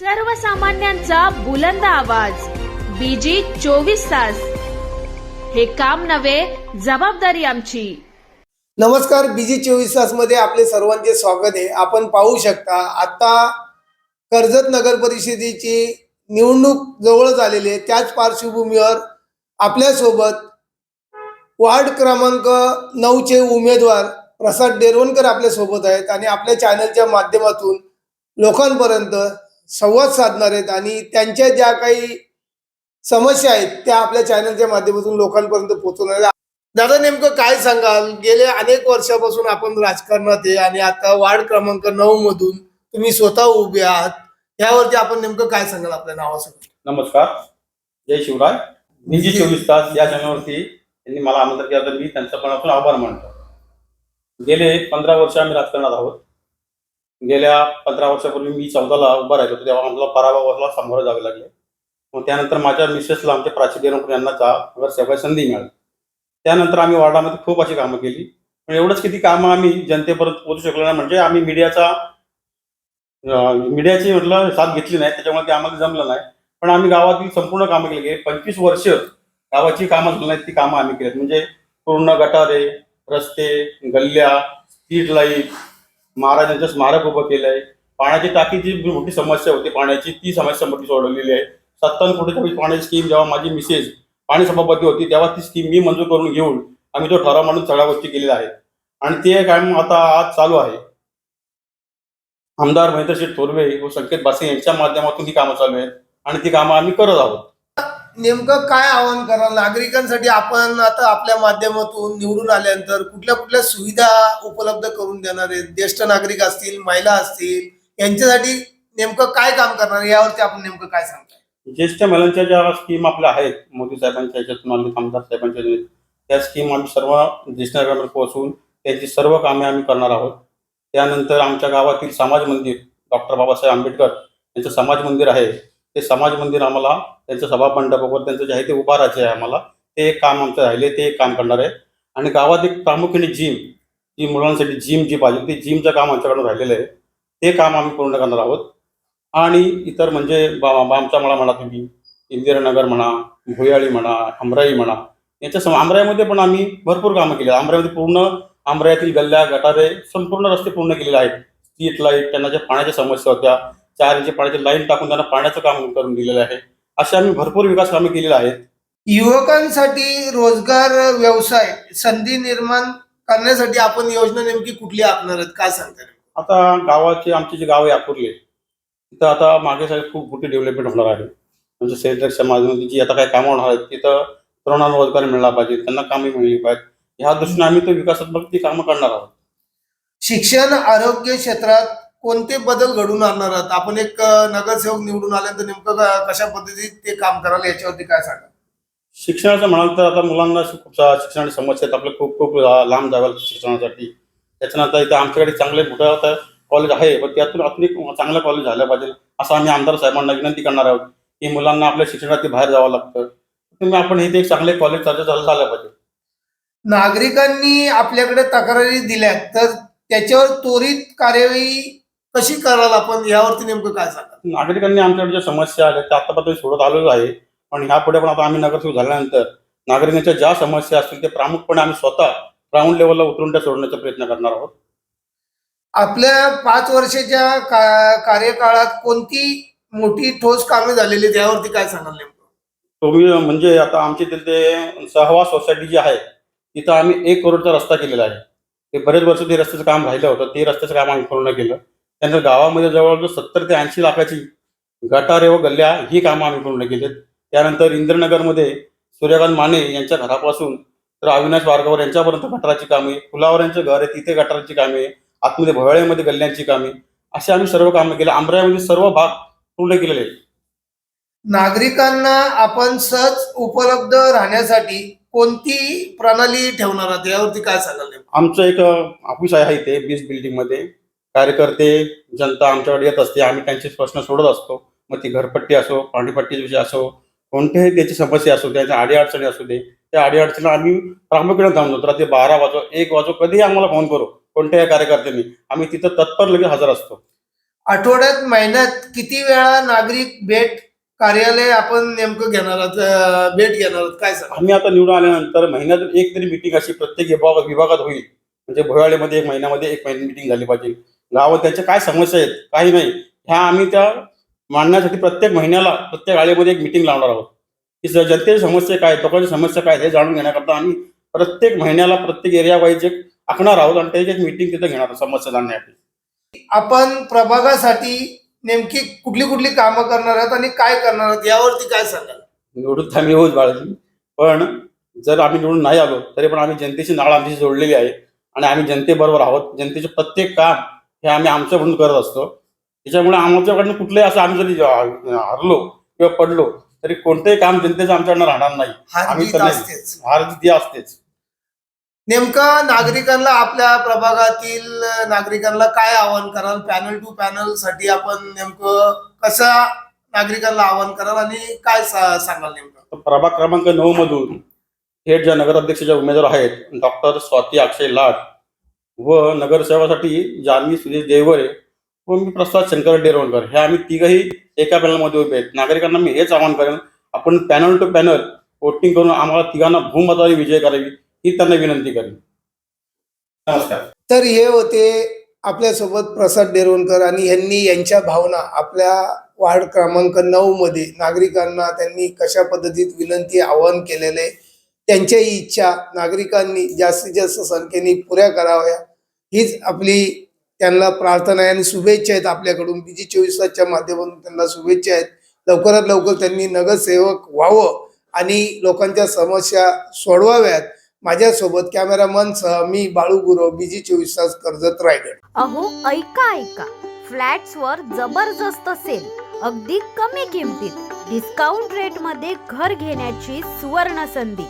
सर्वसामान्यांचा बुलंद आवाज. बीजी चोवीस तास. हे काम नव्हे जबाबदारी आमची. नमस्कार बीजी चोवीस तासमध्ये आपले सर्वांचे स्वागत आहे. आपण पाहू शकता आता कर्जत नगर परिषदेची निवडणूक जवळ झालेली आहे. त्याच पार्श्वभूमीवर आपल्यासोबत वार्ड क्रमांक नऊचे उमेदवार प्रसाद डेरवणकर आपल्यासोबत आहेत आणि आपल्या चॅनलच्या माध्यमातून लोकांपर्यंत संवाद साधणार आहेत आणि त्यांच्या ज्या काही समस्या आहेत त्या आपल्या चॅनलच्या माध्यमातून लोकांपर्यंत पोहोचवणार दादा नेमकं काय सांगाल? गेले अनेक वर्षापासून आपण राजकारणात आहे आणि आता वार्ड क्रमांक नऊ मधून तुम्ही स्वतः उभे आहात. यावरती आपण नेमकं काय सांगाल आपल्या नावासोबत? नमस्कार. जय शिवराय. मी जी चोवीस तास या चॅनलवरती त्यांनी मला आमंत्रण केलं तर मी त्यांचा मनापासून आभार मानतो. गेले पंधरा वर्ष आम्ही राजकारणात आहोत. गेल्या पंधरा वर्षापूर्वी मी चौदाला उभा राहिलो होतो तेव्हा आम्हाला पराभवाला सामोरं जावे लागले. मग त्यानंतर माझ्या मिसेसला आमच्या प्राची देवकर यांना चा संधी मिळाली. त्यानंतर आम्ही वार्डामध्ये खूप अशी कामं केली. पण एवढंच किती कामं आम्ही जनतेपर्यंत पोहोचू शकलो नाही. म्हणजे आम्ही मीडियाचा मीडियाची म्हटलं साथ घेतली नाही त्याच्यामुळे ते आम्हाला जमलं नाही. पण आम्ही गावातील संपूर्ण कामं केली. गेली पंचवीस वर्ष गावाची कामं झाली नाहीत ती कामं आम्ही केलीत म्हणजे पूर्ण गटारे रस्ते गल्ल्या स्ट्रीट लाइट महाराजांचं स्मारक उभं केलंय. पाण्याची टाकीची जी मोठी समस्या होती पाण्याची ती समस्या मोठी सोडवलेली आहे. सत्तावन्न कोटीच्या पाण्याची स्कीम जेव्हा माझी मिसेस पाणी सभापती होती तेव्हा ती स्कीम मी मंजूर करून घेऊन आम्ही तो ठराव म्हणून सगळ्या गोष्टी केलेल्या आहेत. आणि ते काम आता आज चालू आहे. आमदार महेंद्रशेठ थोरवे व संकेत बासे यांच्या माध्यमातून ही कामं चालू आहेत. आणि ती कामं आम्ही करत आहोत. नेमकं काय आवाहन कराल? नागरिकांसाठी आपण आता आपल्या माध्यमातून निवडून आल्यानंतर कुठल्या कुठल्या सुविधा उपलब्ध करून देणार आहेत? ज्येष्ठ नागरिक असतील महिला असतील यांच्यासाठी नेमकं काय काम करणार? यावरती आपण नेमकं काय सांगताय? ज्येष्ठ महिलांच्या ज्या स्कीम आपल्या आहेत मोदी साहेबांच्या याच्यातून आले आमदार साहेबांच्या त्या स्कीम आम्ही सर्व ज्येष्ठ नागरिकांवर पोहोचवून त्यांची सर्व कामे आम्ही करणार आहोत. त्यानंतर आमच्या गावातील समाज मंदिर डॉक्टर बाबासाहेब आंबेडकर यांचं समाज मंदिर आहे. ते समाज मंदिर आम्हाला त्यांचं सभामंडपावर त्यांचं जे आहे ते उभारायचं आहे आम्हाला. ते एक काम आमचं राहिले ते एक काम करणार आहे. आणि गावात एक प्रामुख्याने जिम जी मुलांसाठी जिम जी पाहिजे ते जिमचं काम आमच्याकडून राहिलेलं आहे. ते काम आम्ही पूर्ण करणार आहोत. आणि इतर म्हणजे बा बामचा मला म्हणा तुम्ही इंदिरानगर म्हणा भुयाळी म्हणा अमराई म्हणा याच्या सम पण आम्ही भरपूर कामं केली आहेत. पूर्ण आमरायातील गल्ल्या गटारे संपूर्ण रस्ते पूर्ण केलेले आहेत. स्ट्रीट लाइट त्यांना ज्या पाण्याच्या समस्या होत्या चार इंची पाण्याची लाईन टाकून त्यांना पाण्याचं काम करून दिलेलं आहे. असे आम्ही भरपूर विकास कामे केलेले आहेत. युवकांसाठी रोजगार व्यवसाय संधी निर्माण करण्यासाठी आपण योजना नेमकी कुठली आखणार आहेत? काय सांगताय आता गावाचे आमचे जे गाव आहे अकुर्ले तिथं आता मागे साहेब खूप मोठी डेव्हलपमेंट होणार आहे. म्हणजे सेंटर समाजामध्ये जी आता काही कामं होणार आहेत तिथं तरुणांना रोजगार मिळाला पाहिजे त्यांना कामे मिळली पाहिजे ह्या दृष्टीने आम्ही तो विकासात्मक ती कामं करणार आहोत. शिक्षण आरोग्य क्षेत्रात कोणते बदल घडून आणणार आहात? आपण एक नगरसेवक निवडून आल्यानंतर नेमकं कशा पद्धतीत ते काम कराल याच्यावरती काय सांगा शिक्षणाचं म्हणाल तर आता मुलांना खूप शिक्षणाची समस्या आहेत. आपलं खूप खूप लांब जावं शिक्षणासाठी. त्याच्यानंतर इथं आमच्याकडे चांगले मोठं आता कॉलेज आहे पण त्यातून अजून एक चांगलं कॉलेज झालं पाहिजे. असं आम्ही आमदार साहेबांना विनंती करणार आहोत की मुलांना आपल्या शिक्षणासाठी बाहेर जावं लागतं. तुम्ही आपण इथे एक चांगले कॉलेज चालू झालं झालं पाहिजे. नागरिकांनी आपल्याकडे तक्रारी दिल्या तर त्याच्यावर त्वरित कार्यवाही कशी कराल आपण? यावरती नेमकं काय सांगाल? नागरिकांनी आमच्याकडे ज्या समस्या आल्या त्या आतापर्यंत सोडत आलेलो आहे. पण ह्यापुढे पण आता आम्ही नगरसेवक झाल्यानंतर नागरिकांच्या ज्या समस्या असतील ते प्रामुख्याने आम्ही स्वतः ग्राउंड लेवलला उतरून त्या सोडण्याचा प्रयत्न करणार आहोत. आपल्या पाच वर्षाच्या का- कार्यकाळात कोणती मोठी ठोस कामे झालेली आहेत? यावरती काय सांगाल नेमकं? तुम्ही म्हणजे आता आमची तिथे सहवा सोसायटी जी आहे तिथं आम्ही एक करोडचा रस्ता केलेला आहे. ते बरेच वर्ष ते रस्त्याचं काम राहिलं होतं ते रस्त्याचं काम आम्ही पूर्ण केलं. त्यानंतर गावामध्ये जवळजवळ सत्तर ते ऐंशी लाखाची गटारे व गल्ल्या ही कामं आम्ही पूर्ण केलीत. त्यानंतर इंद्रनगरमध्ये सूर्यकांत माने यांच्या घरापासून तर अविनाश वारगावर यांच्यापर्यंत गटाराची कामे फुलावर यांचं घर आहे तिथे गटाराची कामे आतमध्ये भोयाळ्यामध्ये गल्ल्यांची कामे अशी आम्ही सर्व कामं केली. आंबऱ्यामध्ये सर्व भाग पूर्ण केलेले आहेत. नागरिकांना आपण सहज उपलब्ध राहण्यासाठी कोणती प्रणाली ठेवणार आहात? यावरती काय सांगाल? आमचं एक ऑफिस आहे इथे बीस बिल्डिंगमध्ये. कार्यकर्ते जनता आमच्याकडे येत असते आम्ही त्यांचे प्रश्न सोडत असतो. मग ती घरपट्टी असो पाणीपट्टीचे विषय असो कोणत्याही त्याची समस्या असो त्याच्या अडीअडचणी असू दे त्या अडीअडचणी आम्ही प्रामुख्याने होतो रात्री बारा वाजो एक वाजो कधीही आम्हाला फोन करू कोणत्याही कार्यकर्त्यांनी. आम्ही तिथं तत्पर लगेच हजर असतो. आठवड्यात महिन्यात किती वेळा नागरिक भेट कार्यालय आपण नेमकं घेणार आहोत? भेट घेणार आहोत? काय सांगा आम्ही आता निवडून आल्यानंतर महिन्यातून एक तरी मिटिंग अशी प्रत्येक विभाग विभागात होईल. म्हणजे भोयाळीमध्ये एक महिन्यामध्ये एक महिन्यात मिटिंग झाली पाहिजे. गावात त्याच्या काय समस्या आहेत? काही नाही. ह्या आम्ही त्या मांडण्यासाठी प्रत्येक महिन्याला प्रत्येक आळीमध्ये एक मिटिंग लावणार आहोत. की जनतेची समस्या काय लोकांची समस्या काय हे जाणून घेण्याकरता आम्ही प्रत्येक महिन्याला प्रत्येक एरिया वाईज एक आखणार आहोत आणि त्याची एक मिटिंग तिथे घेणार आहोत समस्या जाणण्यासाठी. आपण प्रभागासाठी नेमकी कुठली कुठली कामं करणार आहात आणि काय करणार आहात यावरती काय सांगाल? निवडून आम्ही येऊच बाळगली पण जर आम्ही निवडून नाही आलो तरी पण आम्ही जनतेची नाळ आमची जोडलेली आहे. आणि आम्ही जनतेबरोबर आहोत. जनतेचे प्रत्येक काम हे आम्ही आमच्या म्हणून करत असतो. त्याच्यामुळे आमच्याकडनं कुठलंही असं आम्ही जरी हरलो किंवा पडलो तरी कोणतंही काम जनतेचं आमच्याकडनं राहणार नाही. आम्ही हार असतेच. नेमकं नागरिकांना आपल्या प्रभागातील नागरिकांना काय आवाहन कराल? पॅनल टू पॅनलसाठी आपण नेमकं कसं नागरिकांना आवाहन कराल आणि काय सांगाल नेमकं? प्रभाग क्रमांक नऊ मधून थेट ज्या नगराध्यक्षाच्या उमेदवार आहेत डॉक्टर स्वाती अक्षय लाट व नगरसेवासाठी जानवी सुरेश देवरे व मी प्रसाद शंकर डेरवणकर. हे आम्ही तिघही एका पॅनलमध्ये उभे आहेत. नागरिकांना मी हेच आवाहन करेन आपण पॅनल टू पॅनल वोटिंग करून आम्हाला तिघांना भूमताने विजय करावी ही त्यांना विनंती करेन. नमस्कार. तर हे होते आपल्यासोबत प्रसाद डेरवणकर आणि यांनी यांच्या भावना आपल्या वार्ड क्रमांक नऊ मध्ये नागरिकांना त्यांनी कशा पद्धतीत विनंती आवाहन केलेले त्यांच्याही इच्छा नागरिकांनी जास्तीत जास्त संख्येने पुऱ्या कराव्या. हीच आपली त्यांना प्रार्थना आहे आणि शुभेच्छा आहेत आपल्याकडून. बीजी चोवीस तासच्या माध्यमातून त्यांना शुभेच्छा आहेत. लवकरात लवकर त्यांनी नगरसेवक व्हावं आणि लोकांच्या समस्या सोडवाव्यात. माझ्यासोबत कॅमेरामन सह मी बाळू गुरव बीजी चोवीस तास कर्जत रायगड. अहो ऐका ऐका. फ्लॅट्सवर जबरदस्त सेल अगदी कमी किमतीत. डिस्काउंट रेटमध्ये घर घेण्याची सुवर्ण संधी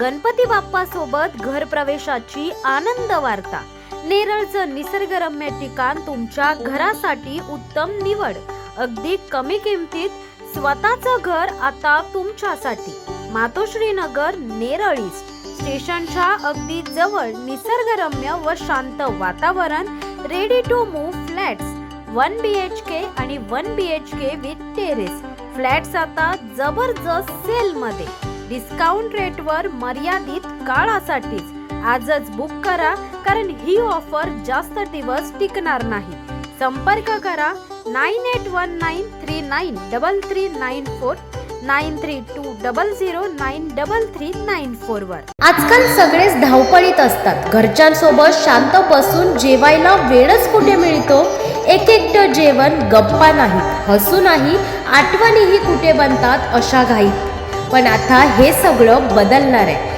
गणपती बाप्पा सोबत घर प्रवेशाची आनंद वार्ता. नेरळचं निसर्गरम्य ठिकाण तुमच्या घरासाठी उत्तम निवड. अगदी कमी किमतीत स्वतःचं घर आता तुमच्यासाठी. मातोश्री नगर नेरळ ईस्ट स्टेशनच्या अगदी जवळ निसर्गरम्य व शांत वातावरण ready to move flats one B H K आणि one B H K with terrace flats आता जबरदस्त सेल मध्ये. डिस्काउंट रेटवर मर्यादित काळासाठीच. आजच बुक करा कारण ही ऑफर जास्त दिवस टिकणार नाही. संपर्क करा nine eight one nine three nine double three nine four nine three two double zero nine double three nine four वर. आजकाल सगळेच धावपळीत असतात. घरच्यांसोबत शांत बसून जेवायला वेळच कुठे मिळतो? एक एकटं जेवण गप्पा नाही हसू नाही आठवणीही कुठे बनतात अशा घाईत. पण आता हे सगळं बदलणार आहे.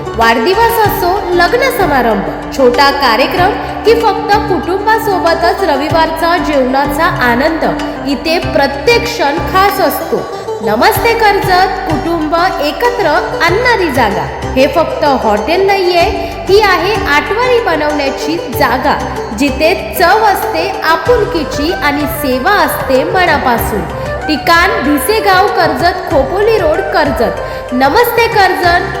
वाढदिवस असो लग्न समारंभ छोटा कार्यक्रम की फक्त कुटुंबासोबतच रविवारचा जेवणाचा आनंद इथे प्रत्येक क्षण खास असतो. नमस्ते कर्जत कुटुंब एकत्र आणणारी जागा. हे फक्त हॉटेल नाहीये ही आहे आठवणी बनवण्याची जागा जिथे चव असते आपुलकीची आणि सेवा असते मनापासून. ठिकाण भिसेगाव कर्जत खोपोली रोड कर्जत. नमस्ते कर्जत!